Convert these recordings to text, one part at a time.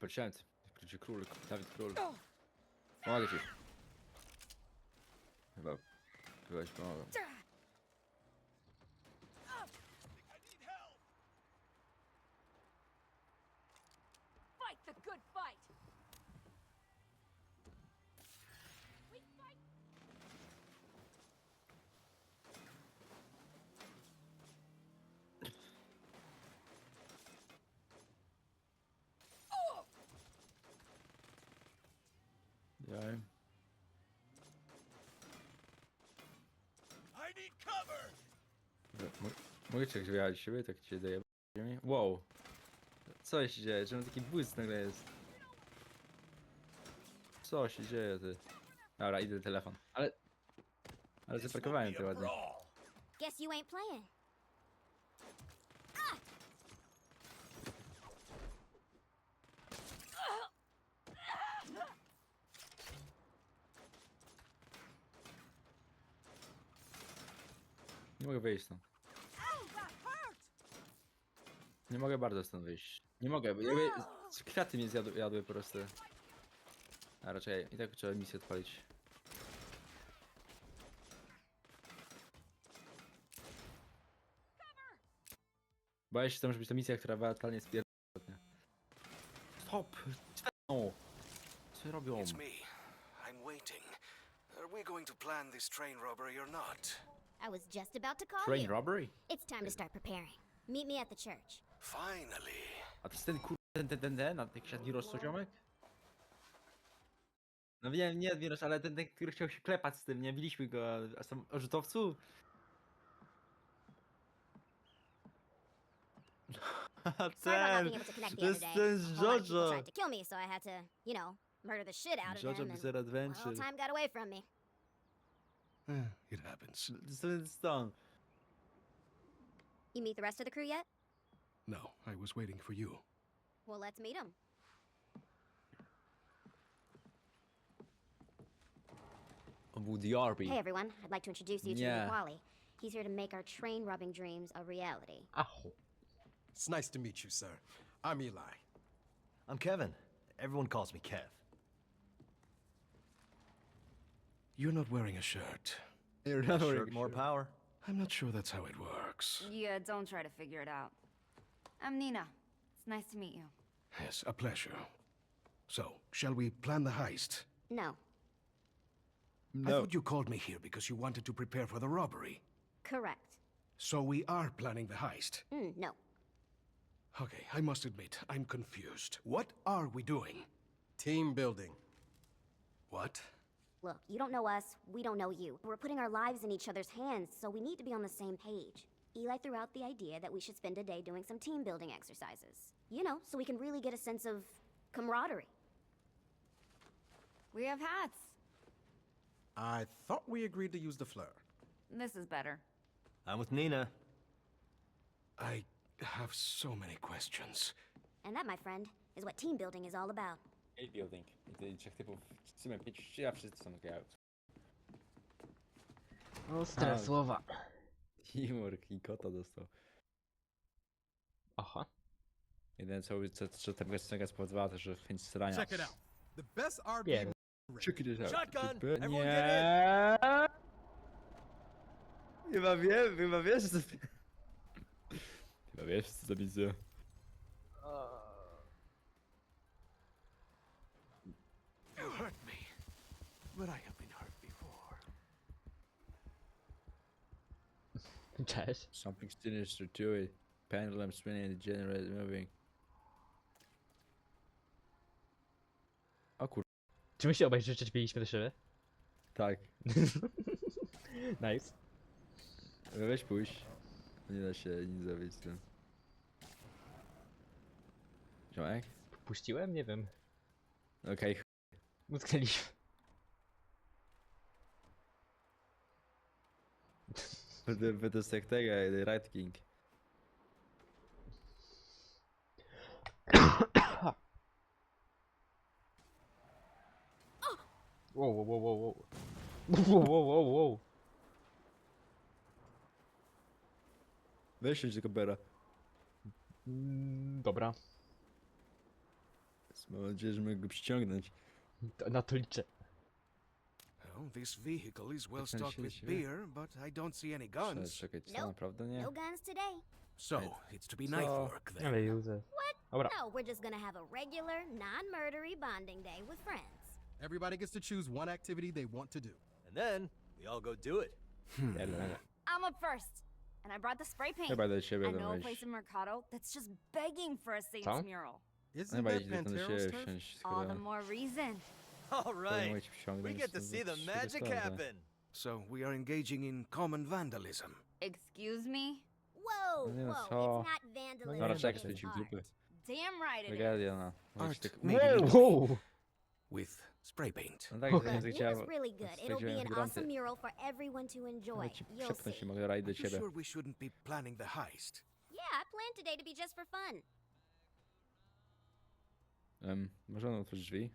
policjant. Gdzie król, Dawid król. Pomogę ci. Chyba. Chyba ci. Fight the good fight. We fight. Jaj. I need cover! Cię grzebać siebie, tak cię daje ziemi? Wow. Co się dzieje? Czemu taki błysk nagle jest? Co się dzieje ty? Dobra, idę telefon. Ale... Ale zaparkowałem to ładnie. Guess you ain't playing. Nie mogę wyjść stąd. Nie mogę bardzo stąd wyjść. Nie mogę, bo jakby kwiaty mnie zjadły, jadły po prostu. A raczej i tak trzeba misję odpalić. Boję się, że to może być ta misja, która totalnie spierdolnie. Stop! No! Co robią? It's me. I'm waiting. Are we going to plan this train robbery or not? I was just about to call Train you. robbery? It's time to start preparing. Meet me at the church. Finally. A to jest ten kur... ten, ten, ten, ten, a jakiś Admiros co ziomek? No wiem, nie Admiros, ale ten, ten, który chciał się klepać z tym, nie? Biliśmy go, a sam o rzutowcu? Sorry about not ten! being able to connect the To other jest day. ten z A whole lot of people Jojo! tried to kill me, so I had to, you know, murder the shit out of Jojo them. Bizarre Adventure. well, time got away from me. Eh, it happens. To jest ten stąd. You meet the rest of the crew yet? No, I was waiting for you. Well, let's meet them. On był DRB. Hey, everyone. I'd like to introduce you to Yeah. Wally. He's here to make our train robbing dreams a reality. Acho. It's nice to meet you, sir. I'm Eli. I'm Kevin. Everyone calls me Kev. You're not wearing a shirt. You're Less shirt, more power. I'm not sure that's how it works. Yeah, don't try to figure it out. I'm Nina. It's nice to meet you. Yes, a pleasure. So, shall we plan the heist? No. No. I No. thought you called me here because you wanted to prepare for the robbery. Correct. So we are planning the heist. Mm, no. Okay, I must admit, I'm confused. What are we doing? Team building. What? Look, you don't know us, we don't know you. We're putting our lives in each other's hands, so we need to be on the same page. Eli threw out the idea that we should spend a day doing some team building exercises. You know, so we can really get a sense of camaraderie. We have hats. I thought we agreed to use the fleur. This is better. I'm with Nina. I have so many questions. And that, my friend, is what team building is all about. Hate building. I trzech typów, w sumie pięć, ja wszyscy są takie Ostre A. słowa. Teamwork i kota dostał. Aha. Jedyne co, co, co ta piosenka spowodowała, to że chęć strania. Check it out. The best RB. Pier- Check it out. Shotgun! Everyone Nie. Chyba wiem, chyba wiesz co... Chyba wiesz co to widzę. You hurt me. But I have been hurt before. Cześć. Something sinister to it. Pendulum spinning the generator moving. O kur... Czy my się obaj rzeczywiście do siebie? Tak. nice. Weź pójść. Nie da się nic zrobić z tym. Ziomek? Puściłem? Nie wiem. Okej, ch- Utknęliśmy. Będę, będę z jak tego, Red King. Wow, wow, wow, wow, wow. Wow, wow, wow, wow. Weź się bera. Mm, Dobra. Mam nadzieję, że mogę go przyciągnąć. To- Na to liczę. Well, this vehicle is well stocked with beer, but I don't see any guns. czekaj, co Nope. naprawdę nie? No guns today. So, it's to be So- knife work then. Ale Józef. Dobra. No, we're just gonna have a regular, non-murdery bonding day with friends. Everybody gets to choose one activity they want to do. And then we all go do it. I'm up first. And I brought the spray paint. Chyba do ciebie I know a place in Mercado that's just begging for a Saints Co? mural. Isn't Chyba that iść do tam do Pantero's siebie turf? wsiąść, All the skoro more reason. All skoro right. mogę ci We get to to see the magic happen. So, we are engaging in common vandalism. Excuse me? Whoa, No nie no, whoa, it's not vandalism. Dobra, nie, czekaj, it's spędzi w art. Damn right it is. Tragedia, no. Art tak... may be Wow, little wow. with spray paint. No tak, Okej. okay. It was really good. It'll be an awesome mural for everyone to enjoy. Mogę ci You'll see. się, mogę rajść do Are you sure we shouldn't be planning the heist? Yeah, I planned today to be just for fun. Um, można otworzyć drzwi?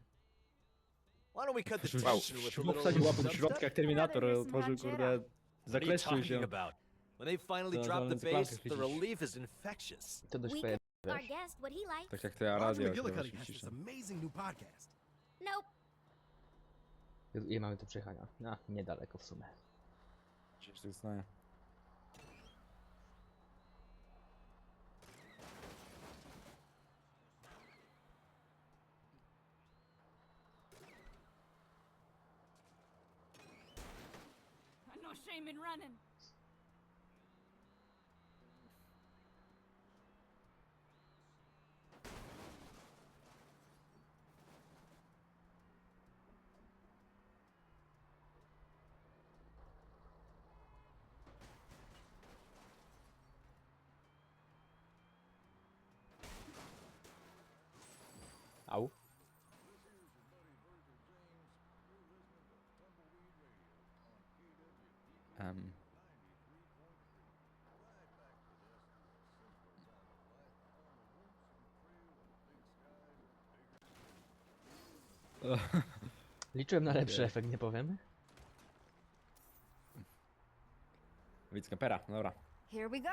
Why don't we cut the Wow, with a little łapę do środka jak Terminator, otworzył kurde... ranchera. What are you Zakleszczył talking się. about? When they finally To drop the klamkę base, the chwycić. relief is infectious. To dość We could our wiesz. guest what he likes. Tak jak Roger radio, które McGillicuddy właśnie has this ciszę. amazing new podcast. Nope. Ile mamy do przejechania? A, niedaleko w sumie. Znaję. Shame in running. Liczyłem na lepszy Okej. efekt, nie powiem. Widz kampera, dobra. Here we go.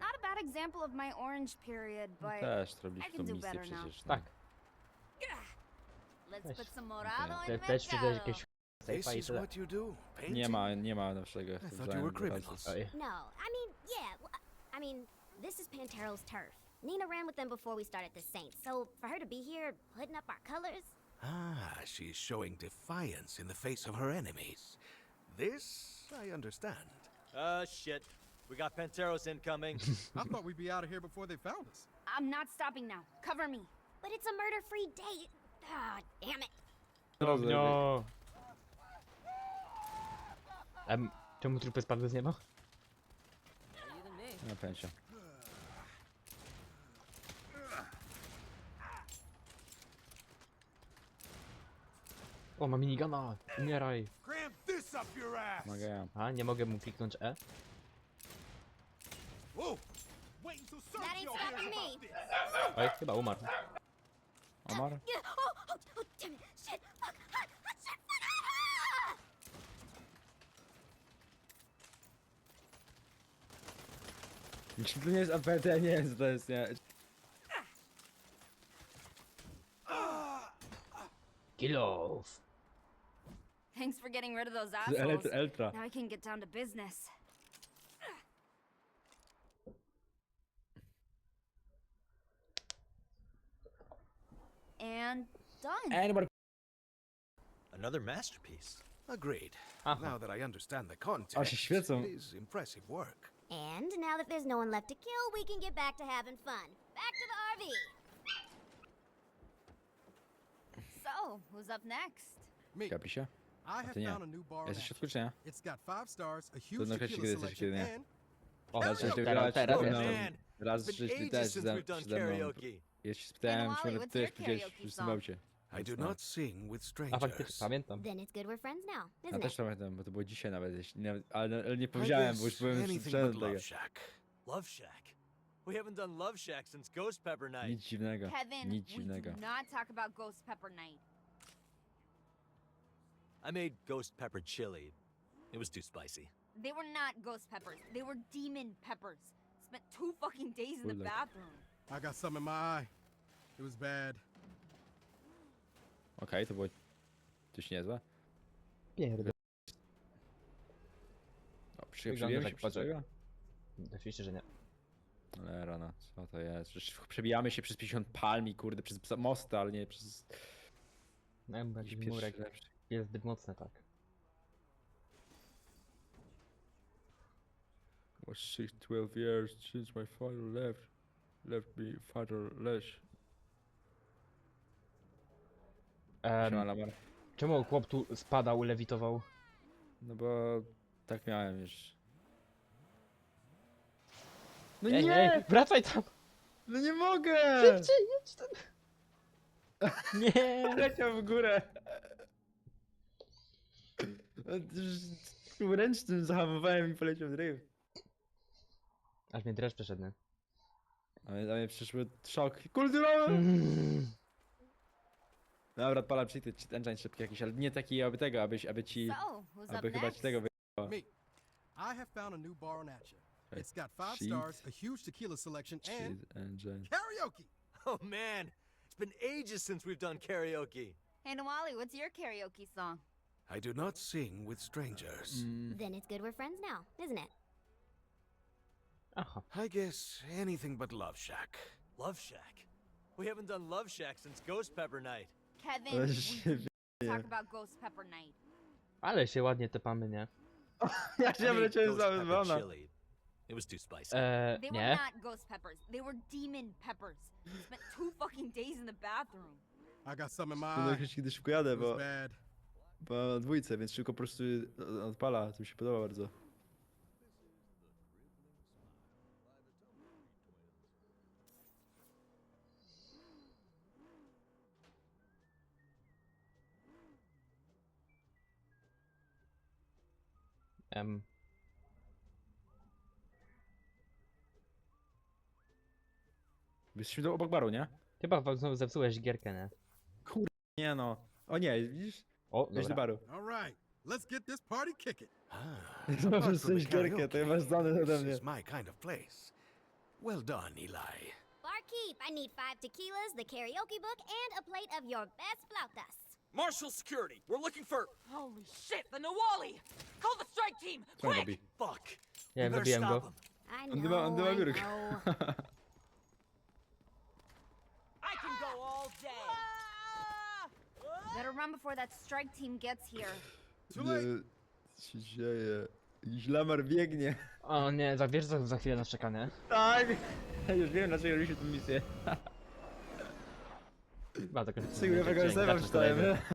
Not a bad example of my orange period, No but Też I can tą do misję better now. przecież. no. Tak. let's put some morado in Te- Też Mercado. jakieś This sejfa i is tyle. what you do? Painting? Nie ma, nie ma naszego. I thought you were criminals. Oj. No, I mean, yeah. well, I mean, this is Pantero's turf. Nina ran with them before we started the Saints, so for her to be here putting up our colors, Ah, she's showing defiance in the face of her enemies. This I understand. Uh, shit. We got Panteros incoming. I thought we'd be out of here before they found us. I'm not stopping now. Cover me. but it's a murder-free day. Ah, damn it. No. Em, czemu trupy spadły z nieba? Nie ma O, ma minigana! Umieraj! Cram this up your ass! Mogę ja. A, nie mogę mu kliknąć E? Whoa! Wait until That ain't stopping me. Oj, chyba umarł. Omar? Yeah. Oh, oh, oh, damn it. Shit. Fuck. Ah, ah, shit. Fuck. Ah! Jeśli to nie jest APT, nie co to jest, nie. Kill off! Thanks for getting rid of those To assholes. Eltra. Eltra. Now I can get down to business. And done. Anybody Another masterpiece. Agreed. Aha. Now that I understand the context, się świecą. it is impressive work. And now that there's no one left to kill, we can get back to having fun. Back to the RV. So, who's up next? Me. Gapi have ty nie. found a new bar. in Jesteś w środku czy nie? It's got five stars, a huge Trudno określić, tequila kiedy jesteś, kiedy selection, nie. and O, teraz, żeś grać, teraz, no, Raz żeś ty ages też since ze, we've done przede mną. karaoke. Ja się spytałem, czy ty też powiedziałeś tym aucie. I do not sing with A faktycznie, strangers. pamiętam. then it's good we're friends now, Ja isn't też it? pamiętam, bo to było dzisiaj nawet, jeśli nie, ale, ale nie I powiedziałem, bo już byłem do tego. Love Shack. Love Shack. We haven't done Love Shack since Ghost Pepper Night. Nic dziwnego, Kevin, nic we dziwnego. do not talk about Ghost Pepper Night. I made Ghost Pepper chili. It was too spicy. They were not ghost peppers. They were demon peppers. Spent two fucking days in the bathroom. I got some in my eye. It was bad. Okej, to było dość niezłe. Pierdol. O, przy, Wygląda przebijemy tak się przez patrzę. tego? Oczywiście, że nie. Ale rana, co to jest? Przecież przebijamy się przez 50 palm i kurde, przez mosty, ale nie przez No jakby jakiś jakiś murek lepszy. Jest zbyt mocny, tak. Was 6, 12 years since my father left. Left me fatherless. Em, Siema, Lamar. czemu chłop tu spadał, lewitował? No bo tak miałem już. No Ej, nie! ej, wracaj tam! No nie mogę! Szybciej, jedź tam! Nie! Leciał w górę. No, Ręcznym zahamowałem i poleciał w drift. Aż mnie dreszcz przeszedł, nie? A mnie, a mnie przyszły szok kulturowy. Mm. Dobra, odpalam cheaty, cheat engine szybki jakiś, ale nie taki, aby tego, aby, aby ci, So, who's up aby chyba ci next? tego wy... Me. I have found a new bar on Atcha. It's got five Cheat. stars, a huge tequila selection, and Cheat engine. karaoke. Oh man, it's been ages since we've done karaoke. Hey, Nawali, what's your karaoke song? I do not sing with strangers. Mm, Then it's good we're friends now, isn't it? Aha. I guess anything but Love Shack. Love Shack. We haven't done Love Shack since Ghost Pepper Night. Kevin, we się need to talk about Ghost Pepper Night. Ale się ładnie tepamy, nie? Ja I się made wleciałem Ghost za Pepper wyzwana. It was too spicy. Eee, They were nie? not ghost peppers. They were demon peppers. Spent two fucking days in the bathroom. I got some in my To eye. jakoś kiedyś szybko jadę, It was bad. Na dwójce, więc szybko po prostu odpala, to mi się podoba bardzo. Em, Jesteśmy do obok baru, nie? chyba znowu zepsułeś gierkę, nie? Nie no. O nie, widzisz? O, Weź do dobra. baru. All right, let's get this party kicking. Ah, Znowu apart from jesteś the gierkę, to ja masz zdane ode this mnie. is my kind of place. Well done, Eli. Barkeep, I need five tequilas, the karaoke book, and a plate of your best flautas. Marshall Security, we're looking for. Holy shit, the Nawali! Call the strike team! Quick! Fuck. Nie, We better zabiłem stop go. him. I On know, nie ma, on nie ma I biurka. know. Better run before that strike team gets here. Too late. Nie, co się dzieje? Jakiś lamar biegnie. O nie, za wiesz, za, za chwilę nas czeka, nie? Tak! Już wiem dlaczego robiliśmy tę misję. Chyba tak Sygnowego zewnątrz czytałem.